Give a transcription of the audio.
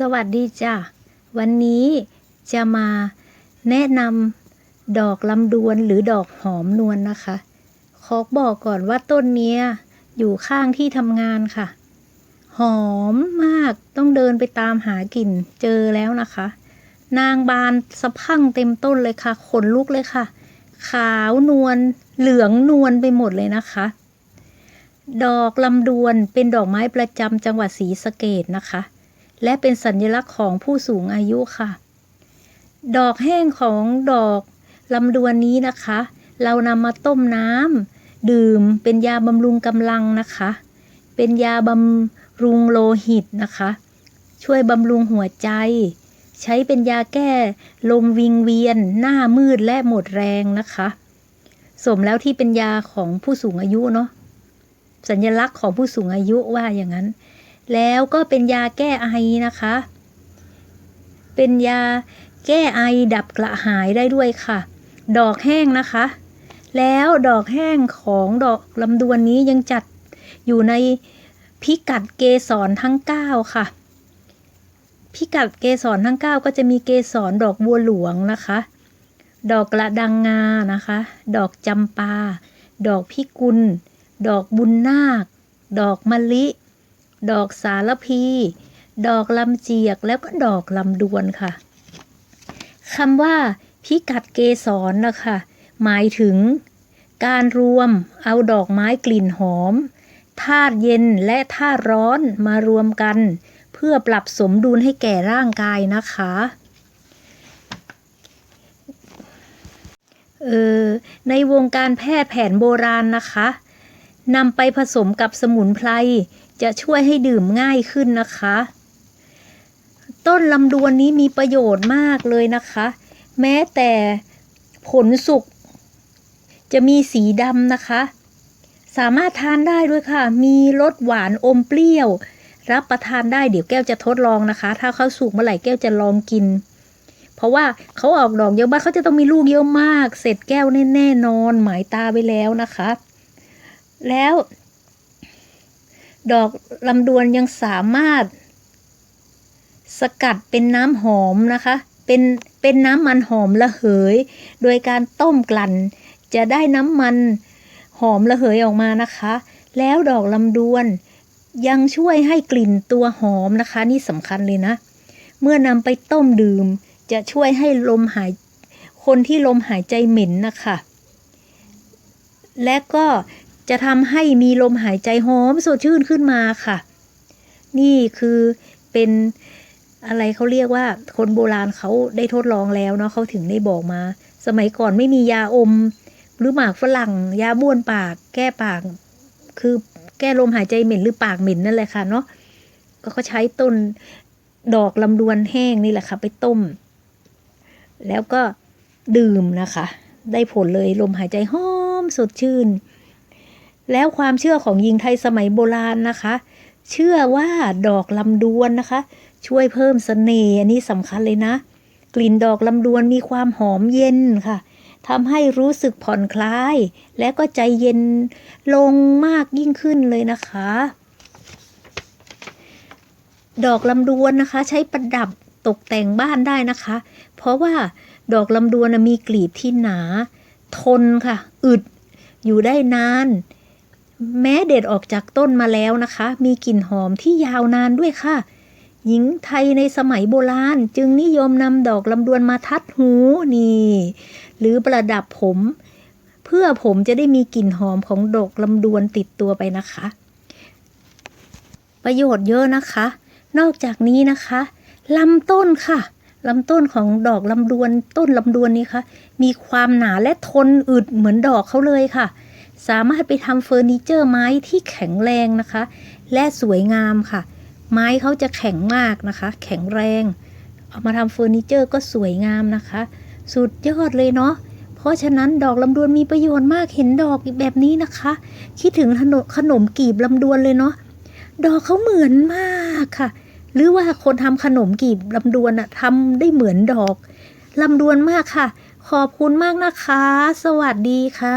สวัสดีจ้ะ วันนี้จะมาแนะนำดอกลำดวนหรือดอกหอมนวลนะคะ ขอบอกก่อนว่าต้นนี้อยู่ข้างที่ทำงานค่ะ หอมมากต้องเดินไปตามหากลิ่นเจอแล้วนะคะ นางบานสะพั่งเต็มต้นเลยค่ะ ขนลุกเลยค่ะ ขาวนวลเหลืองนวลไปหมดเลยนะคะ ดอกลำดวนเป็นดอกไม้ประจำจังหวัดศรีสะเกดนะคะ และเป็นสัญลักษณ์ของผู้สูงอายุค่ะ ดอกแห้งของดอกลำดวนนี้นะคะ เรานำมาต้มน้ำดื่มเป็นยาบำรุงกำลังนะคะ เป็นยาบำรุงโลหิตนะคะ ช่วยบำรุงหัวใจ ใช้เป็นยาแก้ลมวิงเวียน หน้ามืดและหมดแรงนะคะ สมแล้วที่เป็นยาของผู้สูงอายุเนาะสัญลักษณ์ของผู้สูงอายุว่าอย่างนั้น แล้วก็เป็นยาแก้ไอนะคะ เป็นยาแก้ไอดับกระหายได้ด้วยค่ะ ดอกแห้งนะคะ แล้วดอกแห้งของดอกลำดวนนี้ยังจัดอยู่ในพิกัดเกสรทั้ง 9 ค่ะ พิกัดเกสรทั้ง 9 ก็จะมีเกสรดอกบัวหลวงนะคะ ดอกกระดังงานะคะ ดอกจำปา ดอกพิกุล ดอกบุญนาค ดอกมะลิ ดอกสารพี ดอกลำเจียกแล้วก็ดอกลำดวนค่ะคำว่าพิกัดเกสรนะคะหมายถึง การรวมเอาดอกไม้กลิ่นหอมธาตุเย็นและธาตุร้อนมารวมกัน เพื่อปรับสมดุลให้แก่ร่างกายนะคะเออในวงการแพทย์แผนโบราณนะคะนำไปผสมกับสมุนไพร จะช่วยให้ดื่มง่ายขึ้นนะคะ ต้นลำดวนนี้มีประโยชน์มากเลยนะคะ แม้แต่ผลสุกจะมีสีดำนะคะ สามารถทานได้ด้วยค่ะ มีรสหวานอมเปรี้ยว รับประทานได้เดี๋ยวแก้วจะทดลองนะคะ ถ้าเขาสุกเมื่อไหร่แก้วจะลองกิน เพราะว่าเขาออกดอกเยอะมากเขาจะต้องมีลูกเยอะมาก เสร็จแก้วแน่ๆนอนหมายตาไปแล้วนะคะ แล้ว ดอกลำดวนยังสามารถ สกัดเป็นน้ำหอมนะคะ เป็นเป็นน้ำมันหอมระเหย โดยการต้มกลั่น จะได้น้ำมันหอมระเหยออกมานะคะ แล้วดอกลำดวนยังช่วยให้กลิ่นตัวหอมนะคะ นี่สำคัญเลยนะ เมื่อนำไปต้มดื่ม จะช่วยให้ลมหายคนที่ลมหายใจเหม็นนะคะ และก็ จะทำให้มีลมหายใจหอมสดชื่นขึ้นมาค่ะ นี่คือเป็นอะไรเขาเรียกว่าคนโบราณเขาได้ทดลองแล้วเนาะเขาถึงได้บอกมา สมัยก่อนไม่มียาอม หรือหมากฝรั่ง ยาบ้วนปาก แก้ปาก คือแก้ลมหายใจเหม็นหรือปากเหม็นนั่นแหละค่ะเนาะก็เขาใช้ต้นดอกลำดวนแห้งนี่แหละค่ะ ไปต้ม แล้วก็ดื่มนะคะ ได้ผลเลยลมหายใจหอมสดชื่น แล้วความเชื่อของยิงไทยสมัยโบราณนะคะ เชื่อว่าดอกลำดวนนะคะ ช่วยเพิ่มเสน่ห์อันนี้สำคัญเลยนะ กลิ่นดอกลำดวนมีความหอมเย็นค่ะทำให้รู้สึกผ่อนคลาย และก็ใจเย็นลงมากยิ่งขึ้นเลยนะคะ ดอกลำดวนนะคะ ใช้ประดับตกแต่งบ้านได้นะคะ เพราะว่าดอกลำดวนมีกลีบที่หนา ทนค่ะ อึด อยู่ได้นาน แม้เด็ดออกจากต้นมาแล้วนะคะ มีกลิ่นหอมที่ยาวนานด้วยค่ะ หญิงไทยในสมัยโบราณ จึงนิยมนำดอกลำดวนมาทัดหูนี่ หรือประดับผม เพื่อผมจะได้มีกลิ่นหอมของดอกลำดวนติดตัวไปนะคะ ประโยชน์เยอะนะคะ นอกจากนี้นะคะลำต้นค่ะลำต้นของดอกลำดวนต้นลำดวนนี้ค่ะมีความหนาและทนอึดเหมือนดอกเขาเลยค่ะ สามารถไปทำเฟอร์นิเจอร์ไม้ที่แข็งแรงนะคะ และสวยงามค่ะ ไม้เขาจะแข็งมากนะคะ แข็งแรง เอามาทำเฟอร์นิเจอร์ก็สวยงามนะคะ สุดยอดเลยเนาะเพราะฉะนั้นดอกลำดวนมีประโยชน์มากเห็นดอกแบบนี้นะคะ คิดถึงขนมขนมกีบลำดวนเลยเนาะดอกเขาเหมือนมากค่ะ หรือว่าคนทำขนมกีบลำดวนอะทำได้เหมือนดอกลำดวนมากค่ะ ขอบคุณมากนะคะ สวัสดีค่ะ